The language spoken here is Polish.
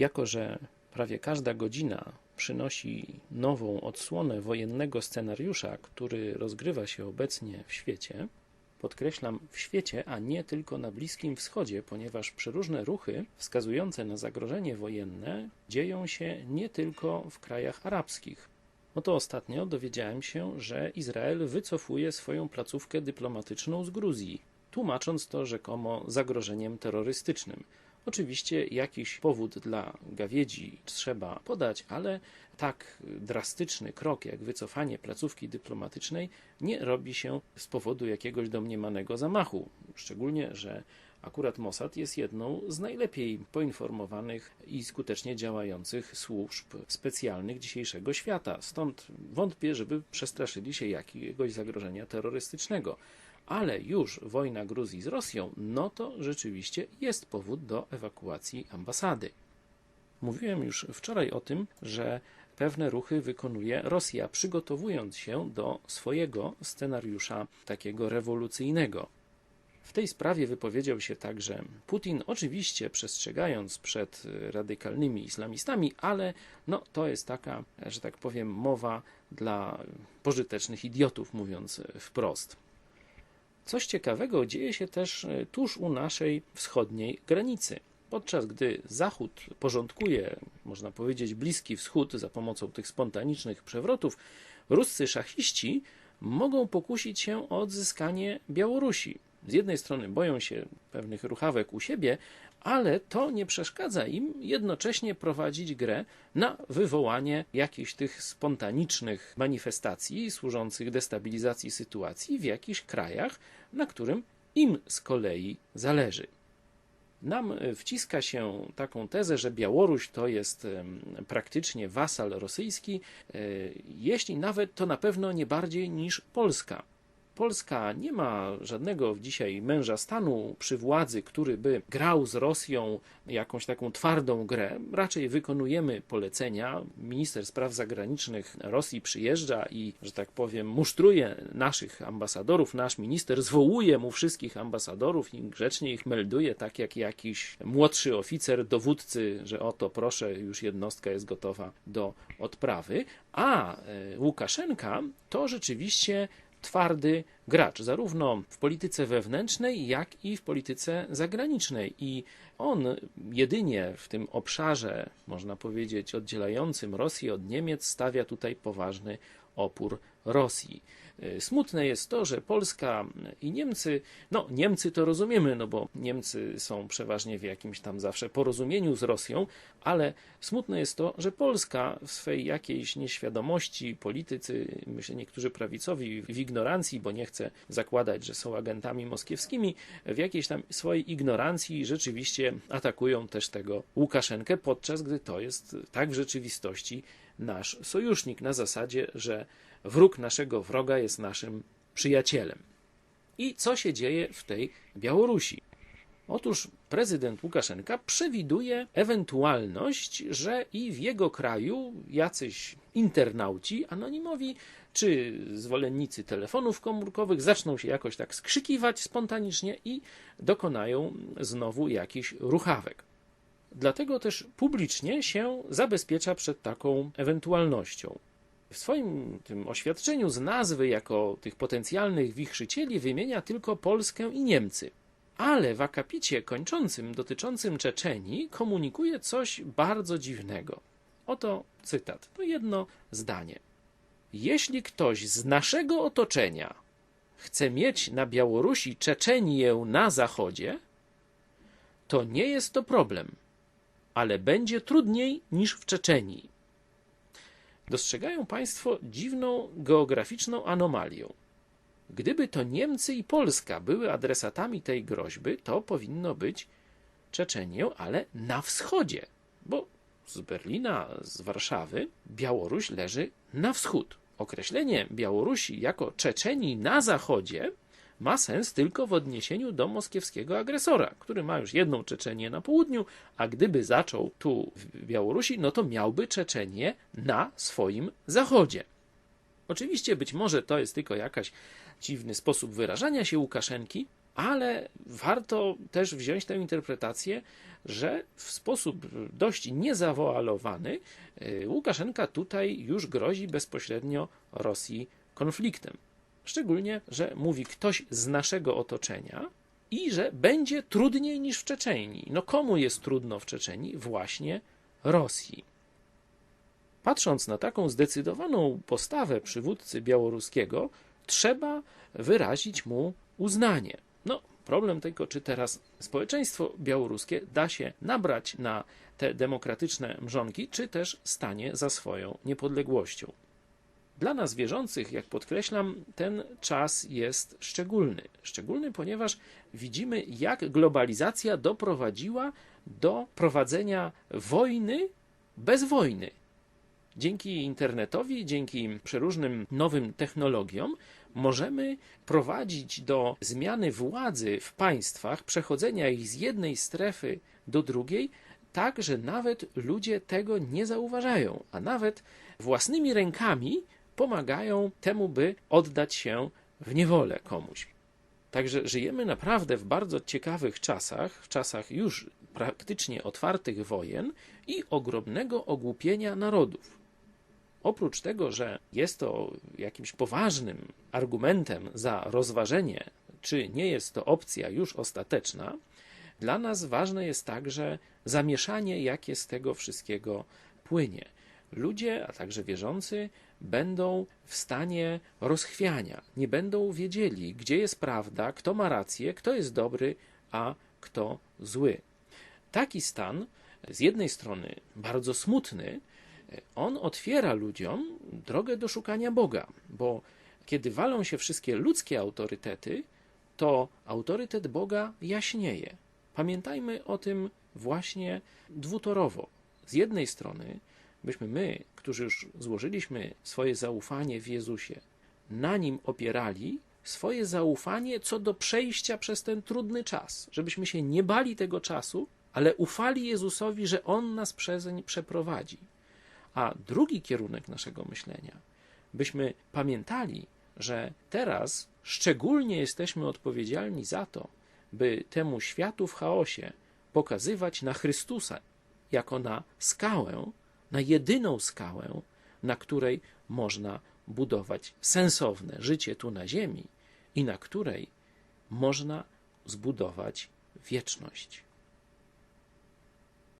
Jako, że prawie każda godzina przynosi nową odsłonę wojennego scenariusza, który rozgrywa się obecnie w świecie, podkreślam w świecie, a nie tylko na Bliskim Wschodzie, ponieważ przeróżne ruchy wskazujące na zagrożenie wojenne dzieją się nie tylko w krajach arabskich. Oto ostatnio dowiedziałem się, że Izrael wycofuje swoją placówkę dyplomatyczną z Gruzji, tłumacząc to rzekomo zagrożeniem terrorystycznym. Oczywiście jakiś powód dla gawiedzi trzeba podać, ale tak drastyczny krok jak wycofanie placówki dyplomatycznej nie robi się z powodu jakiegoś domniemanego zamachu. Szczególnie, że akurat Mossad jest jedną z najlepiej poinformowanych i skutecznie działających służb specjalnych dzisiejszego świata. Stąd wątpię, żeby przestraszyli się jakiegoś zagrożenia terrorystycznego ale już wojna Gruzji z Rosją, no to rzeczywiście jest powód do ewakuacji ambasady. Mówiłem już wczoraj o tym, że pewne ruchy wykonuje Rosja, przygotowując się do swojego scenariusza takiego rewolucyjnego. W tej sprawie wypowiedział się także Putin, oczywiście przestrzegając przed radykalnymi islamistami, ale no, to jest taka, że tak powiem, mowa dla pożytecznych idiotów, mówiąc wprost. Coś ciekawego dzieje się też e, tuż u naszej wschodniej granicy. Podczas gdy Zachód porządkuje, można powiedzieć, Bliski Wschód za pomocą tych spontanicznych przewrotów, ruscy szachiści mogą pokusić się o odzyskanie Białorusi. Z jednej strony boją się pewnych ruchawek u siebie, ale to nie przeszkadza im jednocześnie prowadzić grę na wywołanie jakichś tych spontanicznych manifestacji służących destabilizacji sytuacji w jakichś krajach, na którym im z kolei zależy. Nam wciska się taką tezę, że Białoruś to jest praktycznie wasal rosyjski, e, jeśli nawet to na pewno nie bardziej niż Polska. Polska nie ma żadnego dzisiaj męża stanu przy władzy, który by grał z Rosją jakąś taką twardą grę. Raczej wykonujemy polecenia. Minister spraw zagranicznych Rosji przyjeżdża i, że tak powiem, musztruje naszych ambasadorów. Nasz minister zwołuje mu wszystkich ambasadorów i grzecznie ich melduje, tak jak jakiś młodszy oficer dowódcy, że oto proszę, już jednostka jest gotowa do odprawy. A e, Łukaszenka to rzeczywiście twardy gracz, zarówno w polityce wewnętrznej, jak i w polityce zagranicznej. I on jedynie w tym obszarze, można powiedzieć, oddzielającym Rosję od Niemiec, stawia tutaj poważny opór Rosji. Y, smutne jest to, że Polska i Niemcy, no Niemcy to rozumiemy, no bo Niemcy są przeważnie w jakimś tam zawsze porozumieniu z Rosją, ale smutne jest to, że Polska w swej jakiejś nieświadomości, politycy, myślę niektórzy prawicowi, w ignorancji, bo nie chcę zakładać, że są agentami moskiewskimi, w jakiejś tam swojej ignorancji rzeczywiście atakują też tego Łukaszenkę, podczas gdy to jest tak w rzeczywistości nasz sojusznik na zasadzie, że wróg naszego wroga jest naszym przyjacielem. I co się dzieje w tej Białorusi? Otóż prezydent Łukaszenka przewiduje ewentualność, że i w jego kraju jacyś internauci anonimowi czy zwolennicy telefonów komórkowych zaczną się jakoś tak skrzykiwać spontanicznie i dokonają znowu jakichś ruchawek. Dlatego też publicznie się zabezpiecza przed taką ewentualnością. W swoim tym oświadczeniu z nazwy jako tych potencjalnych wichrzycieli wymienia tylko Polskę i Niemcy. Ale w akapicie kończącym dotyczącym Czeczenii komunikuje coś bardzo dziwnego. Oto cytat, to jedno zdanie. Jeśli ktoś z naszego otoczenia chce mieć na Białorusi Czeczenię na zachodzie, to nie jest to problem ale będzie trudniej niż w Czeczenii. Dostrzegają Państwo dziwną geograficzną anomalię. Gdyby to Niemcy i Polska były adresatami tej groźby, to powinno być Czeczenię, ale na wschodzie, bo z Berlina, z Warszawy, Białoruś leży na wschód. Określenie Białorusi jako Czeczenii na zachodzie ma sens tylko w odniesieniu do moskiewskiego agresora, który ma już jedną Czeczenię na południu, a gdyby zaczął tu w Białorusi, no to miałby Czeczenię na swoim zachodzie. Oczywiście być może to jest tylko jakaś dziwny sposób wyrażania się Łukaszenki, ale warto też wziąć tę interpretację że w sposób dość niezawoalowany y, Łukaszenka tutaj już grozi bezpośrednio Rosji konfliktem. Szczególnie, że mówi ktoś z naszego otoczenia i że będzie trudniej niż w Czeczenii. No komu jest trudno w Czeczenii? Właśnie Rosji. Patrząc na taką zdecydowaną postawę przywódcy białoruskiego, trzeba wyrazić mu uznanie. No, problem tylko, czy teraz społeczeństwo białoruskie da się nabrać na te demokratyczne mrzonki, czy też stanie za swoją niepodległością. Dla nas wierzących, jak podkreślam, ten czas jest szczególny. Szczególny, ponieważ widzimy, jak globalizacja doprowadziła do prowadzenia wojny bez wojny. Dzięki internetowi, dzięki przeróżnym nowym technologiom, możemy prowadzić do zmiany władzy w państwach, przechodzenia ich z jednej strefy do drugiej, tak, że nawet ludzie tego nie zauważają, a nawet własnymi rękami pomagają temu, by oddać się w niewolę komuś. Także żyjemy naprawdę w bardzo ciekawych czasach, w czasach już praktycznie otwartych wojen i ogromnego ogłupienia narodów. Oprócz tego, że jest to jakimś poważnym argumentem za rozważenie, czy nie jest to opcja już ostateczna, dla nas ważne jest także zamieszanie, jakie z tego wszystkiego płynie. Ludzie, a także wierzący, będą w stanie rozchwiania, nie będą wiedzieli, gdzie jest prawda, kto ma rację, kto jest dobry, a kto zły. Taki stan, z jednej strony bardzo smutny, on otwiera ludziom drogę do szukania Boga, bo kiedy walą się wszystkie ludzkie autorytety, to autorytet Boga jaśnieje. Pamiętajmy o tym właśnie dwutorowo. Z jednej strony, byśmy my, którzy już złożyliśmy swoje zaufanie w Jezusie, na nim opierali swoje zaufanie co do przejścia przez ten trudny czas, żebyśmy się nie bali tego czasu, ale ufali Jezusowi, że On nas przezeń przeprowadzi. A drugi kierunek naszego myślenia, byśmy pamiętali, że teraz szczególnie jesteśmy odpowiedzialni za to, by temu światu w chaosie pokazywać na Chrystusa jako na skałę, na jedyną skałę, na której można budować sensowne życie tu na Ziemi i na której można zbudować wieczność.